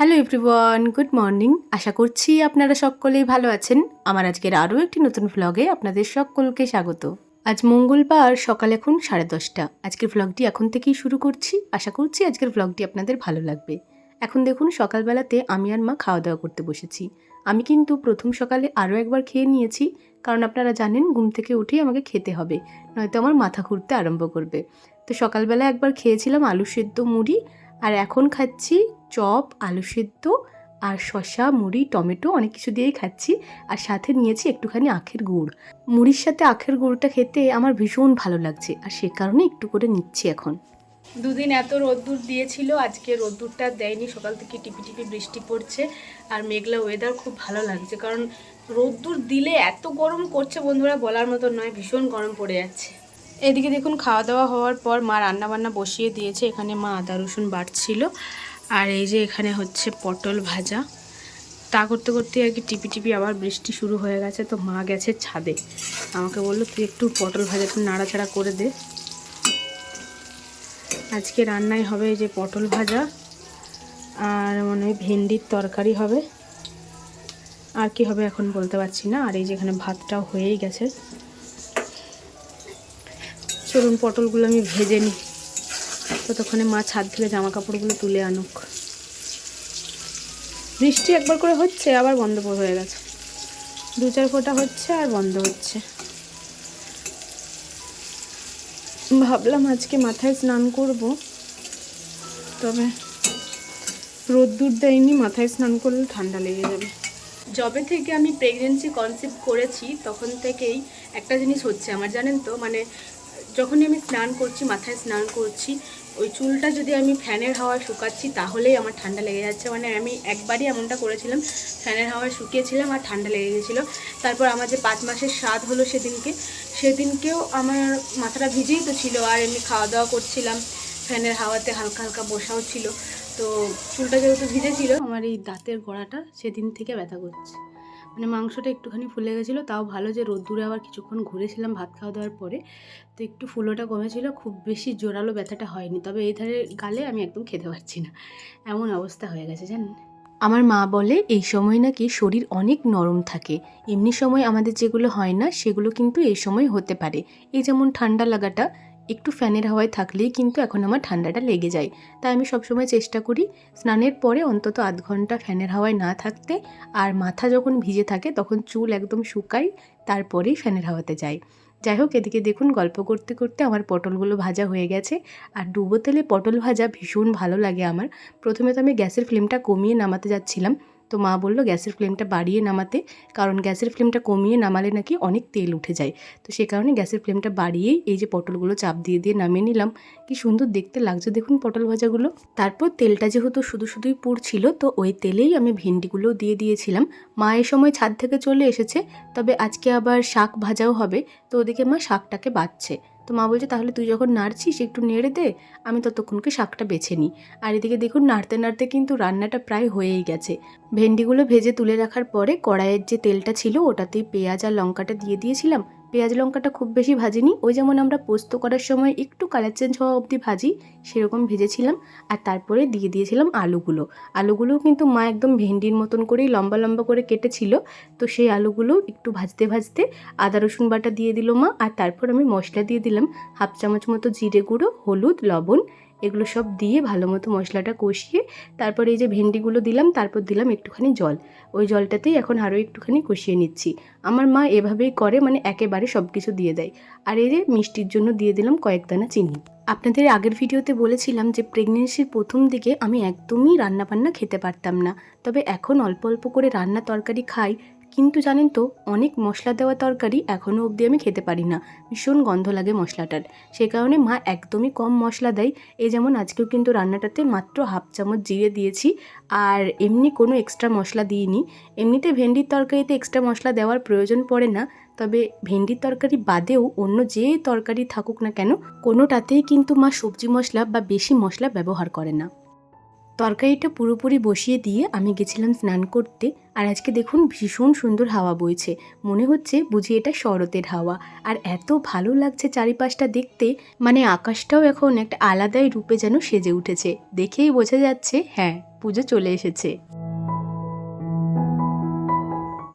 Hello everyone good morning আশা করছি আপনারা সকলেই ভালো আছেন। আমার আজকের আরও একটি নতুন ভ্লগে আপনাদের সকলকে স্বাগত। আজ মঙ্গলবার, সকাল এখন সাড়ে দশটা। আজকের ভ্লগটি এখন থেকেই শুরু করছি। আশা করছি আজকের ভ্লগটি আপনাদের ভালো লাগবে। এখন দেখুন, সকালবেলাতে আমি আর মা খাওয়া দাওয়া করতে বসেছি। আমি কিন্তু প্রথম সকালে আরও একবার খেয়ে নিয়েছি। কারণ আপনারা জানেন, ঘুম থেকে উঠেই আমাকে খেতে হবে। নয়তো আমার মাথা ঘুরতে আরম্ভ করবে। তো সকালবেলা একবার খেয়েছিলাম আলু সেদ্ধ মুড়ি। আর এখন খাচ্ছি চপ, আলু সেদ্ধ আর শসা, মুড়ি, টমেটো অনেক কিছু দিয়েই খাচ্ছি আর সাথে নিয়েছি একটুখানি আখের গুড়। মুড়ির সাথে আখের গুড়টা খেতে আমার ভীষণ ভালো লাগছে আর সে কারণে একটু করে নিচ্ছি এখন। দুদিন এত রোদ্দুর দিয়েছিল, আজকে রোদ্দুরটা দেয়নি, সকাল থেকে টিপি টিপি বৃষ্টি পড়ছে আর মেঘলা ওয়েদার খুব ভালো লাগছে কারণ রোদ্দুর দিলে এত গরম করছে বন্ধুরা বলার মতো নয়, ভীষণ গরম পড়ে যাচ্ছে। এদিকে দেখুন খাওয়া দাওয়া হওয়ার পর মা রান্না বান্না বসিয়ে দিয়েছে, এখানে মা আদা রসুন বাটছিল। আর এই যে এখানে হচ্ছে পটল ভাজা। তা করতে করতে আর কি টিপি টিপি আবার বৃষ্টি শুরু হয়ে গেছে, তো মা গেছে ছাদে। আমাকে বলল, তুই একটু পটল ভাজা ভাজাটা নাড়াচাড়া করে দে। আজকে রান্নায় হবে এই যে পটল ভাজা, আর মনে হয় ভেন্ডির তরকারি হবে। আর কি হবে এখন বলতে পারছি না, আর এই যে এখানে ভাতটাও হয়েই গেছে। চলুন পটলগুলো আমি ভেজে নিই। ততক্ষণে মা ছাদ থেকে জামা কাপড়গুলো তুলে আনুক। বৃষ্টি একবার করে হচ্ছে, আবার বন্ধ হয়ে গেছে। দু চার ফোঁটা হচ্ছে আর বন্ধ হচ্ছে। ভাবলাম আজকে মাথায় স্নান করব, তবে রোদ্দুর দেয়নি, মাথায় স্নান করলে ঠান্ডা লেগে যাবে। যবে থেকে আমি প্রেগনেন্সি কনসেপ্ট করেছি, তখন থেকেই একটা জিনিস হচ্ছে আমার, জানেন তো? মানে যখনই আমি স্নান করছি, মাথায় স্নান করছি ওই চুলটা যদি আমি ফ্যানের হাওয়ায় শুকাচ্ছি, তাহলেই আমার ঠান্ডা লেগে যাচ্ছে। মানে আমি একবারই এমনটা করেছিলাম, ফ্যানের হাওয়ায় শুকিয়েছিলাম আর ঠান্ডা লেগে গেছিল। তারপর আমার যে পাঁচ মাসের স্বাদ হলো সেদিনকে, সেদিনকেও আমার মাথাটা ভিজেই তো ছিল আর এমনি খাওয়া দাওয়া করছিলাম। ফ্যানের হাওয়াতে হালকা হালকা বসাও ছিল। তো চুলটা যেহেতু ভিজে ছিল আমার এই দাঁতের গোড়াটা সেদিন থেকে ব্যথা করছে। মানে মাংসটা একটুখানি ফুলে গেছিল, তাও ভালো যে রোদ্দুরে আবার কিছুক্ষণ ঘুরেছিলাম ভাত খাওয়া দাওয়ার পরে, তো একটু ফুলোটা কমেছিল, খুব বেশি জোরালো ব্যথাটা হয়নি, তবে এই ধারে গালে আমি একদম খেতে পারছি না, এমন অবস্থা হয়ে গেছে, জানেন। আমার মা বলে, এই সময় নাকি শরীর অনেক নরম থাকে, এমনি সময় আমাদের যেগুলো হয় না, সেগুলো কিন্তু এই সময় হতে পারে, এই যেমন ঠান্ডা লাগাটা একটু ফ্যানের হাওয়ায় থাকলেই কিন্তু এখন আমার ঠান্ডাটা লেগে যায়। তাই আমি সবসময় চেষ্টা করি স্নানের পরে অন্তত আধ ঘণ্টা ফ্যানের হাওয়ায় না থাকতে আর মাথা যখন ভিজে থাকে তখন চুল একদম শুকাই তারপরেই ফ্যানের হাওয়াতে যাই। যাই হোক, এদিকে দেখুন গল্প করতে করতে আমার পটলগুলো ভাজা হয়ে গেছে আর ডুবো তেলে পটল ভাজা ভীষণ ভালো লাগে আমার। প্রথমে তো আমি গ্যাসের ফ্লেমটা কমিয়ে নামাতে যাচ্ছিলাম। তো মা বলল, গ্যাসের ফ্লেমটা বাড়িয়ে নামাতে। কারণ গ্যাসের ফ্লেমটা কমিয়ে নামালে নাকি অনেক তেল উঠে যায়। তো সে কারণে গ্যাসের ফ্লেমটা বাড়িয়েই এই যে পটলগুলো চাপ দিয়ে দিয়ে নামিয়ে নিলাম। কি সুন্দর দেখতে লাগছে দেখুন পটল ভাজাগুলো। তারপর তেলটা যেহেতু শুধু, শুধুই পুড়ছিল তো ওই তেলেই আমি ভেন্ডিগুলো দিয়ে দিয়েছিলাম। মা এই সময় ছাদ থেকে চলে এসেছে, তবে আজকে আবার শাক ভাজাও হবে, তো ওদিকে মা শাকটাকে বাচ্ছে। তো মা বলছে, তাহলে তুই যখন নাড়ছিস, একটু নেড়ে দে, আমি ততক্ষণকে শাকটা বেছে নিই। আর এদিকে দেখুন, নাড়তে নাড়তে কিন্তু রান্নাটা প্রায় হয়েই গেছে। ভেন্ডিগুলো ভেজে তুলে রাখার পরে কড়াইয়ের যে তেলটা ছিল, ওটাতেই পেঁয়াজ আর লঙ্কাটা দিয়ে দিয়েছিলাম। পেঁয়াজ লঙ্কাটা খুব বেশি ভাজিনি। ওই যেমন আমরা পোস্ত করার সময় একটু কালার চেঞ্জ হওয়া অবধি ভাজি, সেরকম ভেজেছিলাম। আর তারপরে দিয়ে দিয়েছিলাম আলুগুলো। আলুগুলোও কিন্তু মা একদম ভেন্ডির মতন করেই লম্বা লম্বা করে কেটেছিল। তো সেই আলুগুলো একটু ভাজতে ভাজতে আদা, রসুন বাটা দিয়ে দিল মা। আর তারপর আমি মশলা দিয়ে দিলাম। হাফ চামচ মতো জিরে গুঁড়ো, হলুদ, লবণ এগুলো সব দিয়ে ভালো মতো মশলাটা কষিয়ে তারপর এই যে ভেন্ডিগুলো দিলাম, তারপর দিলাম একটুখানি জল। ওই জলটাতেই এখন আরও একটুখানি কষিয়ে নিচ্ছি। আমার মা এভাবেই করে মানে একেবারে সব কিছু দিয়ে দেয়। আর এই যে মিষ্টির জন্য দিয়ে দিলাম কয়েক দানা চিনি। আপনাদের আগের ভিডিওতে বলেছিলাম যে প্রেগনেন্সির প্রথম দিকে আমি একদমই রান্নাবান্না খেতে পারতাম না। তবে এখন অল্প অল্প করে রান্না তরকারি খাই কিন্তু জানেন তো, অনেক মশলা দেওয়া তরকারি এখনও অবধি আমি খেতে পারি না। ভীষণ গন্ধ লাগে মশলাটার। সে কারণে মা একদমই কম মশলা দেয়। এই যেমন আজকেও কিন্তু রান্নাটাতে মাত্র হাফ চামচ জিরে দিয়েছি আর এমনি কোনো এক্সট্রা মশলা দিইনি। এমনিতে ভেন্ডির তরকারিতে এক্সট্রা মশলা দেওয়ার প্রয়োজন পড়ে না। তবে ভেন্ডির তরকারি বাদেও অন্য যে তরকারি থাকুক না কেন, কোনোটাতেই কিন্তু মা সবজি মশলা বা বেশি মশলা ব্যবহার করে না। তরকারিটা পুরোপুরি বসিয়ে দিয়ে আমি গেছিলাম স্নান করতে। আর আজকে দেখুন ভীষণ সুন্দর হাওয়া বইছে। মনে হচ্ছে বুঝি এটা শরতের হাওয়া। আর এত ভালো লাগছে চারিপাশটা দেখতে। মানে আকাশটাও এখন একটা আলাদাই রূপে যেন সেজে উঠেছে। দেখেই বোঝা যাচ্ছে হ্যাঁ পুজো চলে এসেছে।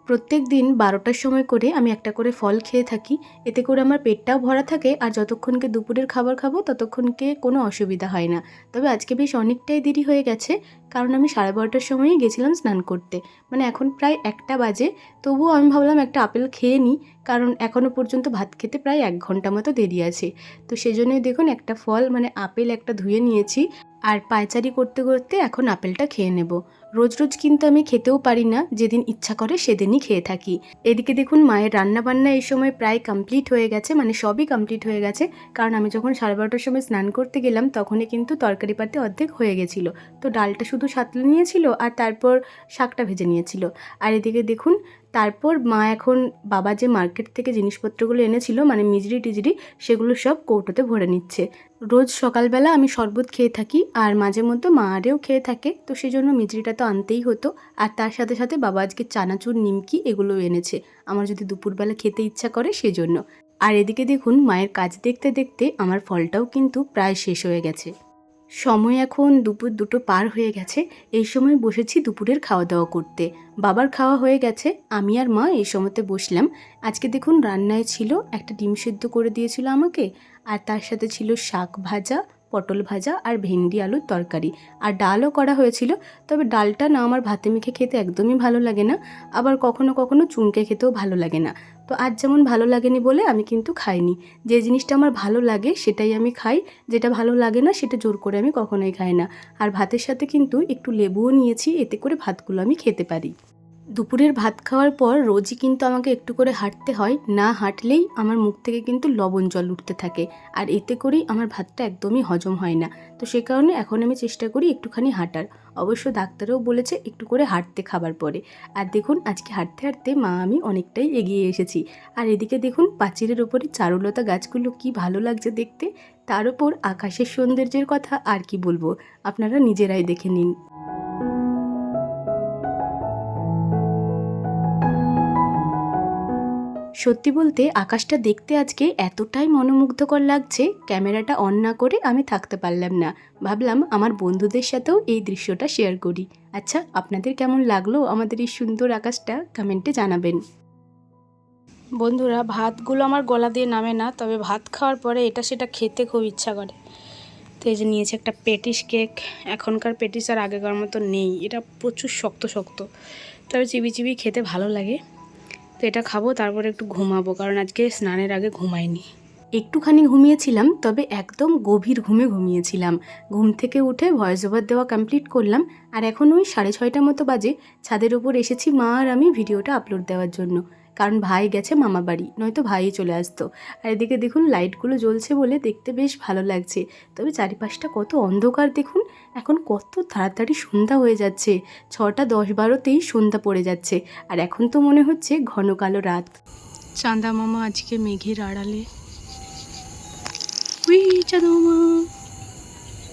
প্রত্যেক দিন বারোটার সময় করে আমি একটা করে ফল খেয়ে থাকি। এতে করে আমার পেটটাও ভরা থাকে আর যতক্ষণকে দুপুরের খাবার খাব ততক্ষণকে কোনো অসুবিধা হয় না। তবে আজকে বেশ অনেকটাই দেরি হয়ে গেছে, কারণ আমি সাড়ে বারোটার সময়ই গেছিলাম স্নান করতে। মানে এখন প্রায় একটা বাজে, তবুও আমি ভাবলাম একটা আপেল খেয়ে নিই, কারণ এখনও পর্যন্ত ভাত খেতে প্রায় এক ঘণ্টা মতো দেরি আছে। তো সেজন্যই দেখুন একটা ফল মানে আপেল একটা ধুয়ে নিয়েছি, আর পায়চারি করতে করতে এখন আপেলটা খেয়ে নেব। রোজ রোজ কিন্তু আমি খেতেও পারি না, যেদিন ইচ্ছা করে সেদিনই খেয়ে থাকি। এদিকে দেখুন মায়ের রান্না বান্না এই সময় প্রায় কমপ্লিট হয়ে গেছে মানে সবই কমপ্লিট হয়ে গেছে। কারণ আমি যখন সাড়ে বারোটার সময় স্নান করতে গেলাম, তখনই কিন্তু তরকারি পাতে অর্ধেক হয়ে গেছিল। তো ডালটা শুধু সাতলে নিয়েছিল আর তারপর শাকটা ভেজে নিয়েছিল। আর এদিকে দেখুন, তারপর মা এখন বাবা যে মার্কেট থেকে জিনিসপত্রগুলো এনেছিল মানে মিজরি টিজরি, সেগুলো সব কৌটোতে ভরে নিচ্ছে। রোজ সকালবেলা আমি শরবত খেয়ে থাকি আর মাঝে মধ্যে মা আরেও খেয়ে থাকে, তো সেই জন্য মিজরিটা তো আনতেই হতো। আর তার সাথে সাথে বাবা আজকে চানাচুর, নিমকি এগুলো এনেছে। আমার যদি দুপুরবেলা খেতে ইচ্ছা করে সেজন্য। আর এদিকে দেখুন, মায়ের কাজ দেখতে দেখতে আমার ফলটাও কিন্তু প্রায় শেষ হয়ে গেছে। সময় এখন দুপুর দুটো পার হয়ে গেছে। এই সময় বসেছি দুপুরের খাওয়া দাওয়া করতে। বাবার খাওয়া হয়ে গেছে। আমি আর মা এই সময়তে বসলাম। আজকে দেখুন, রান্নায় ছিল একটা ডিম সেদ্ধ করে দিয়েছিল আমাকে। আর তার সাথে ছিল শাক ভাজা পটল ভাজা আর ভেন্ডি আলুর তরকারি। আর ডালও করা হয়েছিল, তবে ডালটা না আমার ভাতে মেখে খেতে একদমই ভালো লাগে না, আবার কখনো কখনো চুমকে খেতেও ভালো লাগে না। তো আজ যেমন ভালো লাগেনি বলে আমি কিন্তু খাইনি। যে জিনিসটা আমার ভালো লাগে সেটাই আমি খাই, যেটা ভালো লাগে না সেটা জোর করে আমি কখনোই খাই না। আর ভাতের সাথে কিন্তু একটু লেবুও নিয়েছি, এতে করে ভাতগুলো আমি খেতে পারি। দুপুরের ভাত খাওয়ার পর রোজই কিন্তু আমাকে একটু করে হাঁটতে হয়। না হাঁটলেই আমার মুখ থেকে কিন্তু লবণ জল উঠতে থাকে। আর এতে করেই আমার ভাতটা একদমই হজম হয় না। তো সে কারণে এখন আমি চেষ্টা করি একটুখানি হাঁটার। অবশ্য ডাক্তারও বলেছে একটু করে হাঁটতে খাবার পরে। আর দেখুন, আজকে হাঁটতে হাঁটতে মা আমি অনেকটাই এগিয়ে এসেছি। আর এদিকে দেখুন, পাঁচিলের ওপরে চারুলতা গাছগুলো কি ভালো লাগছে দেখতে। তার উপর আকাশের সৌন্দর্যের কথা আর কি বলব? আপনারা নিজেরাই দেখে নিন। সত্যি বলতে আকাশটা দেখতে আজকে এতটাই মনোমুগ্ধকর লাগছে, ক্যামেরাটা অন না করে আমি থাকতে পারলাম না। ভাবলাম আমার বন্ধুদের সাথেও এই দৃশ্যটা শেয়ার করি। আচ্ছা আপনাদের কেমন লাগল আমাদের এই সুন্দর আকাশটা? কমেন্টে জানাবেন। বন্ধুরা, ভাতগুলো আমার গলা দিয়ে নামে না, তবে ভাত খাওয়ার পরে এটা সেটা খেতে খুব ইচ্ছা করে। তো এই যে নিয়েছে একটা পেটিস কেক, এখনকার পেটিস আর আগেকার মতো নেই। এটা প্রচুর শক্ত শক্ত। তবে চিবি চিবি খেতে ভালো লাগে। তো এটা খাব, তারপরে একটু ঘুমাবো, কারণ আজকে স্নানের আগে ঘুমাইনি। একটুখানি ঘুমিয়েছিলাম, তবে একদম গভীর ঘুমে ঘুমিয়েছিলাম। ঘুম থেকে উঠে ভয়েস ওভার দেওয়া কমপ্লিট করলাম, আর এখন ওই সাড়ে ছয়টা মতো বাজে, ছাদের ওপর এসেছি মা আর আমি ভিডিওটা আপলোড দেওয়ার জন্য। কারণ ভাই গেছে মামা বাড়ি নয়তো ভাইই চলে আসতো। আর এদিকে দেখুন লাইটগুলো জ্বলছে বলে দেখতে বেশ ভালো লাগছে। তবে চারিপাশটা কত অন্ধকার দেখুন এখন কত তাড়াতাড়ি সন্ধ্যা হয়ে যাচ্ছে। ছটা দশ বারোতেই সন্ধ্যা পড়ে যাচ্ছে আর এখন তো মনে হচ্ছে ঘন কালো রাত। চাঁদা মামা আজকে মেঘের আড়ালে। উই চাঁদা মামা।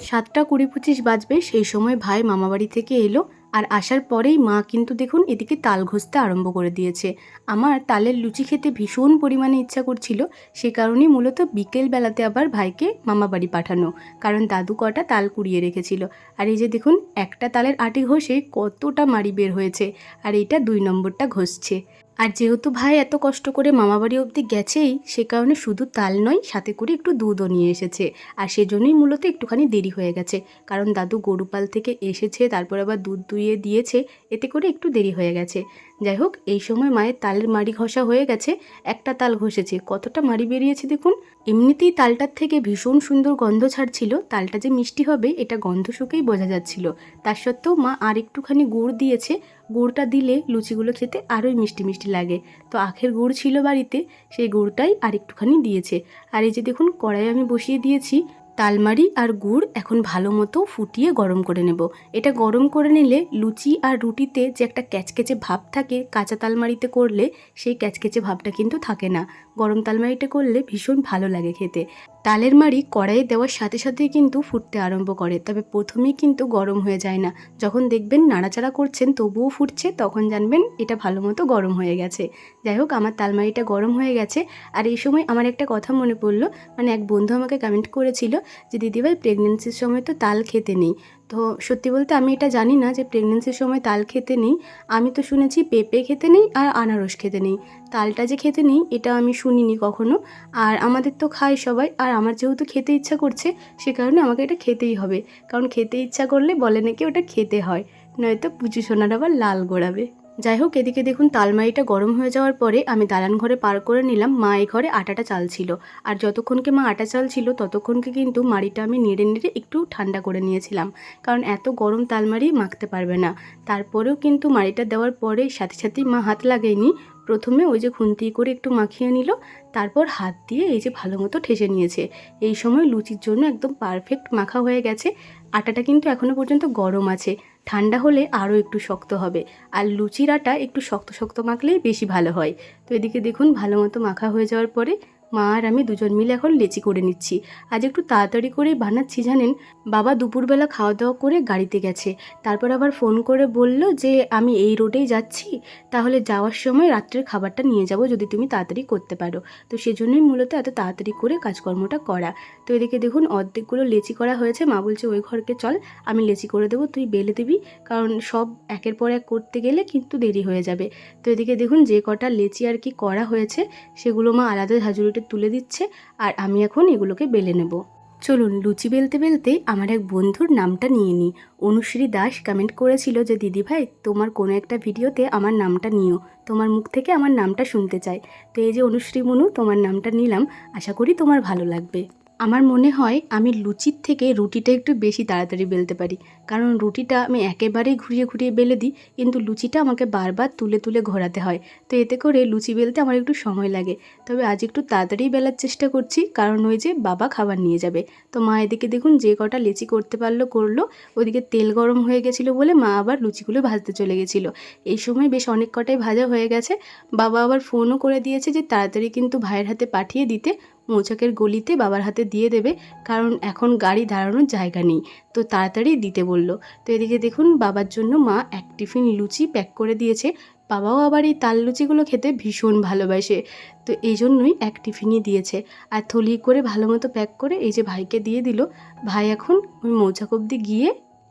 সাতটা কুড়ি পঁচিশ বাজবে সেই সময় ভাই মামাবাড়ি থেকে এলো। আর আসার পরেই মা কিন্তু দেখুন এদিকে তাল ঘষতে আরম্ভ করে দিয়েছে। আমার তালের লুচি খেতে ভীষণ পরিমাণে ইচ্ছা করছিল, সে কারণেই মূলত বিকেল বেলাতে আবার ভাইকে মামা বাড়ি পাঠানো, কারণ দাদু কটা তাল কুড়িয়ে রেখেছিল। আর এই যে দেখুন, একটা তালের আটি ঘষে কতটা মাড়ি বের হয়েছে, আর এইটা দুই নম্বরটা ঘষছে। আর যেহেতু ভাই এত কষ্ট করে মামাবাড়ি অবধি গেছেই, সে কারণে শুধু তাল নয়, সাথে করে একটু দুধও নিয়ে এসেছে। আর সেজন্যই মূলত একটুখানি দেরি হয়ে গেছে। কারণ দাদু গরুপাল থেকে এসেছে, তারপর আবার দুধ দুইয়ে দিয়েছে, এতে করে একটু দেরি হয়ে গেছে। যাই হোক এই সময় মায়ের তালের মাড়ি ঘষা হয়ে গেছে, একটা তাল ঘষেছে। কতটা মাড়ি বেরিয়েছে দেখুন। এমনিতেই তালটার থেকে ভীষণ সুন্দর গন্ধ ছাড়ছিল, তালটা যে মিষ্টি হবে, এটা গন্ধ শুকেই বোঝা যাচ্ছিল। তার সত্ত্বেও মা আর একটুখানি গুড় দিয়েছে। গুড়টা দিলে লুচিগুলো খেতে আরোই মিষ্টি মিষ্টি লাগে। তো আখের গুড় ছিল বাড়িতে, সেই গুড়টাই আর একটুখানি দিয়েছে। আর এই যে দেখুন কড়াই আমি বসিয়ে দিয়েছি। তালমারি আর গুড় এখন ভালো মতো ফুটিয়ে গরম করে নেব। এটা গরম করে নিলে লুচি আর রুটিতে যে একটা ক্যাচকেচে ভাব থাকে কাঁচা তালমারিতে করলে, সেই ক্যাচকেচে ভাবটা কিন্তু থাকে না। গরম তালমারিতে করলে ভীষণ ভালো লাগে খেতে। তালের মাড়ি কড়াইয়ে দেওয়ার সাথে সাথেই কিন্তু ফুটতে আরম্ভ করে, তবে প্রথমেই কিন্তু গরম হয়ে যায় না। যখন দেখবেন নাড়াচাড়া করছেন তবুও ফুটছে, তখন জানবেন এটা ভালো মতো গরম হয়ে গেছে। যাই হোক, আমার তালমারিটা গরম হয়ে গেছে। আর এই সময় আমার একটা কথা মনে পড়ল মানে এক বন্ধু আমাকে কমেন্ট করেছিল যে দিদিভাই প্রেগনেন্সির সময় তো তাল খেতে নেই। তো সত্যি বলতে আমি এটা জানি না যে প্রেগনেন্সির সময় তাল খেতে নেই। আমি তো শুনেছি পেঁপে খেতে নেই আর আনারস খেতে নেই। তালটা যে খেতে নেই, এটা আমি শুনিনি কখনো। আর আমাদের তো খায় সবাই। আর আমার যেহেতু খেতে ইচ্ছা করছে, সে কারণে আমাকে এটা খেতেই হবে। কারণ খেতে ইচ্ছা করলে বলে নাকি ওটা খেতে হয়। নয়তো পুচু সোনার আবার লাল গোড়াবে। যাই হোক, এদিকে দেখুন তালমারিটা গরম হয়ে যাওয়ার পরে আমি দালান ঘরে পার করে নিলাম, মা এই ঘরে আটাটা চাল ছিল। আর যতক্ষণকে মা আটা চাল ছিল, ততক্ষণকে কিন্তু মাড়িটা আমি নেড়ে নেড়ে একটু ঠান্ডা করে নিয়েছিলাম। কারণ এত গরম তালমারি মাখতে পারবে না। তারপরেও কিন্তু মাড়িটা দেওয়ার পরে সাথে সাথেই মা হাত লাগায়নি। প্রথমে ওই যে খুন্তি করে একটু মাখিয়ে নিল, তারপর হাত দিয়ে এই যে ভালো মতো ঠেসে নিয়েছে। এই সময় লুচির জন্য একদম পারফেক্ট মাখা হয়ে গেছে। আটাটা কিন্তু এখনও পর্যন্ত গরম আছে। ঠান্ডা হলে আরও একটু শক্ত হবে। আর লুচির আটা একটু শক্ত শক্ত মাখলেই বেশি ভালো হয়। তো এদিকে দেখুন ভালো মতো মাখা হয়ে যাওয়ার পরে মা আর আমি দুজন মিলে এখন লেচি করে নিচ্ছি। আজ একটু তাড়াতাড়ি করেই বানাচ্ছি, জানেন? বাবা দুপুরবেলা খাওয়া দাওয়া করে গাড়িতে গেছে। তারপর আবার ফোন করে বলল যে, আমি এই রোডেই যাচ্ছি। তাহলে যাওয়ার সময় রাত্রের খাবারটা নিয়ে যাব যদি তুমি তাড়াতাড়ি করতে পারো। তো সেজন্যই মূলত এত তাড়াতাড়ি করে কাজকর্মটা করা। তো এদিকে দেখুন অর্ধেকগুলো লেচি করা হয়েছে। মা বলছে, ওই ঘরকে চল, আমি লেচি করে দেবো, তুই বেলে দিবি। কারণ সব একের পর এক করতে গেলে কিন্তু দেরি হয়ে যাবে। তো এদিকে দেখুন যে কটা লেচি আর কি করা হয়েছে, সেগুলো মা আলাদা ঝাঁঝুরিতে তুলে দিচ্ছে আর আমি এখন এগুলোকে বেলে নেব। চলুন লুচি বেলতে বেলতে আমার এক বন্ধুর নামটা নিয়ে নিই। অনুশ্রী দাস কমেন্ট করেছিল যে দিদি ভাই তোমার কোনো একটা ভিডিওতে আমার নামটা নিও। তোমার মুখ থেকে আমার নামটা শুনতে চাই। তো এই যে অনুশ্রী মনু, তোমার নামটা নিলাম। আশা করি তোমার ভালো লাগবে। আমার মনে হয় আমি লুচির থেকে রুটিটা একটু বেশি তাড়াতাড়ি বেলতে পারি। কারণ রুটিটা আমি একেবারেই ঘুরিয়ে ঘুরিয়ে বেলে দিই, কিন্তু লুচিটা আমাকে বারবার তুলে তুলে ঘোরাতে হয়। তো এতে করে লুচি বেলতে আমার একটু সময় লাগে। তবে আজ একটু তাড়াতাড়ি বেলার চেষ্টা করছি, কারণ ওই যে বাবা খাবার নিয়ে যাবে। তো মা এদিকে দেখুন যে কটা লেচি করতে পারল, করল। ওদিকে তেল গরম হয়ে গেছিল বলে মা আবার লুচিগুলো ভাজতে চলে গেছিল। এই সময় বেশ অনেক কটাই ভাজা হয়ে গেছে। বাবা আবার ফোনও করে দিয়েছে যে তাড়াতাড়ি কিন্তু ভাইয়ের হাতে পাঠিয়ে দিতে। মৌচাকের গলিতে বাবার হাতে দিয়ে দেবে, কারণ এখন গাড়ি দাঁড়ানোর জায়গা নেই। তো তাড়াতাড়ি দিতে বলল। তো এদিকে দেখুন, বাবার জন্য মা এক টিফিন লুচি প্যাক করে দিয়েছে। বাবাও আবার এই তাল লুচিগুলো খেতে ভীষণ ভালোবাসে। তো এই জন্যই এক টিফিনই দিয়েছে। আর থলি করে ভালো মতো প্যাক করে এই যে ভাইকে দিয়ে দিল, ভাই এখন ওই মৌচাক অব্দি গিয়ে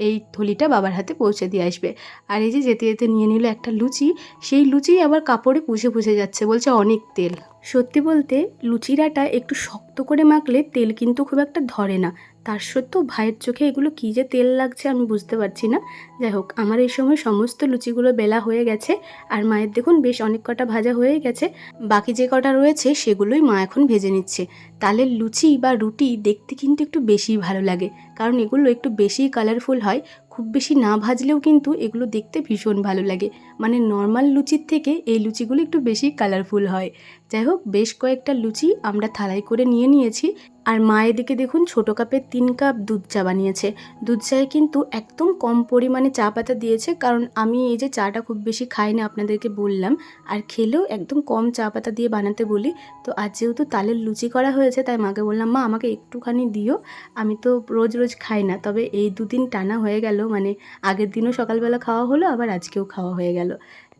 এই থলিটা বাবার হাতে পৌঁছে দিয়ে আসবে। আর এই যে যেতে যেতে নিয়ে নিল একটা লুচি, সেই লুচি আবার কাপড়ে পুষে পুষে যাচ্ছে, বলছে অনেক তেল। সত্যি বলতে লুচিরাটা একটু শক্ত করে মাখলে তেল কিন্তু খুব একটা ধরে না। তার সত্ত্বেও ভাইয়ের চোখে এগুলো কী যে তেল লাগছে আমি বুঝতে পারছি না। যাই হোক, আমার এই সময় সমস্ত লুচিগুলো বেলা হয়ে গেছে আর মায়ের দেখুন বেশ অনেক কটা ভাজা হয়ে গেছে। বাকি যে কটা রয়েছে সেগুলোই মা এখন ভেজে নিচ্ছে। তালের লুচি বা রুটি দেখতে কিন্তু একটু বেশি ভালো লাগে, কারণ এগুলো একটু বেশি কালারফুল হয়। খুব বেশি না ভাজলেও কিন্তু এগুলো দেখতে ভীষণ ভালো লাগে। মানে নর্মাল লুচির থেকে এই লুচিগুলো একটু বেশি কালারফুল হয়। যাই হোক, বেশ কয়েকটা লুচি আমরা থালাই করে নিয়ে নিয়েছি। আর মা এদিকে দেখুন, ছোটো কাপের তিন কাপ দুধ চা বানিয়েছে। দুধ চায়ে কিন্তু একদম কম পরিমাণে চা পাতা দিয়েছে, কারণ আমি এই যে চাটা খুব বেশি খাই না আপনাদেরকে বললাম। আর খেলেও একদম কম চা পাতা দিয়ে বানাতে বলি। তো আজ যেহেতু তালের লুচি করা হয়েছে, তাই মাকে বললাম, মা, আমাকে একটুখানি দিও। আমি তো রোজ রোজ খাই না। তবে এই দুদিন টানা হয়ে গেল মানে আগের দিনও সকালবেলা খাওয়া হলো, আবার আজকেও খাওয়া হয়ে গেল।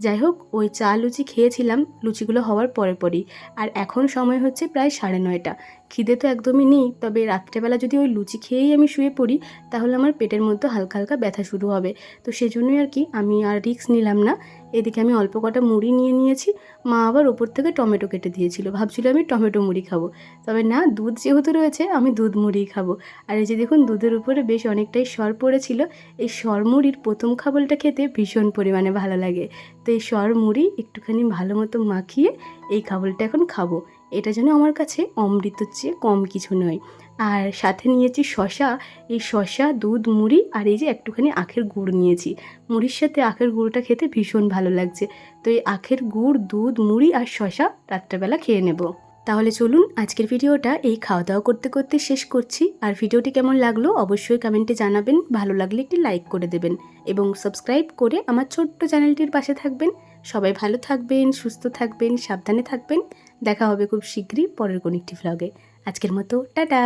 যাই হোক, ওই চা লুচি খেয়েছিলাম, লুচিগুলো হওয়ার পরে পরই। আর এখন সময় হচ্ছে প্রায় সাড়ে নয়টা। খিদে তো একদমই নেই, তবে রাত্রেবেলা যদি ওই লুচি খেয়েই আমি শুয়ে পড়ি, তাহলে আমার পেটের মধ্যে হালকা হালকা ব্যথা শুরু হবে। তো সেজন্যই আর কি আমি আর রিক্স নিলাম না। এদিকে আমি অল্প কটা মুড়ি নিয়ে নিয়েছি। মা আবার ওপর থেকে টমেটো কেটে দিয়েছিল। ভাবছিল আমি টমেটো মুড়ি খাব। তবে না, দুধ যেহেতু রয়েছে, আমি দুধ মুড়িই খাব। আর এই যে দেখুন, দুধের উপরে বেশ অনেকটাই সর পড়েছিল। এই সর মুড়ির প্রথম খাবলটা খেতে ভীষণ পরিমাণে ভালো লাগে। তো এই সর মুড়ি একটুখানি ভালো মতো মাখিয়ে এই খাবলটা এখন খাব। এটা যেন আমার কাছে অমৃতর চেয়ে কম কিছু নয়। আর সাথে নিয়েছি শশা এই শশা দুধ, মুড়ি আর এই যে একটুখানি আখের গুড় নিয়েছি। মুড়ির সাথে আখের গুড়টা খেতে ভীষণ ভালো লাগছে। তো এই আখের গুড়, দুধ, মুড়ি আর শশা রাত্রেবেলা খেয়ে নেব। তাহলে চলুন আজকের ভিডিওটা এই খাওয়া দাওয়া করতে করতে শেষ করছি। আর ভিডিওটি কেমন লাগল অবশ্যই কমেন্টে জানাবেন। ভালো লাগলে একটি লাইক করে দেবেন এবং সাবস্ক্রাইব করে আমার ছোট্ট চ্যানেলটির পাশে থাকবেন। সবাই ভালো থাকবেন, সুস্থ থাকবেন, সাবধানে থাকবেন। দেখা হবে খুব শীঘ্রই পরের কোনো একটি ভ্লগে আজকের মতো টাটা!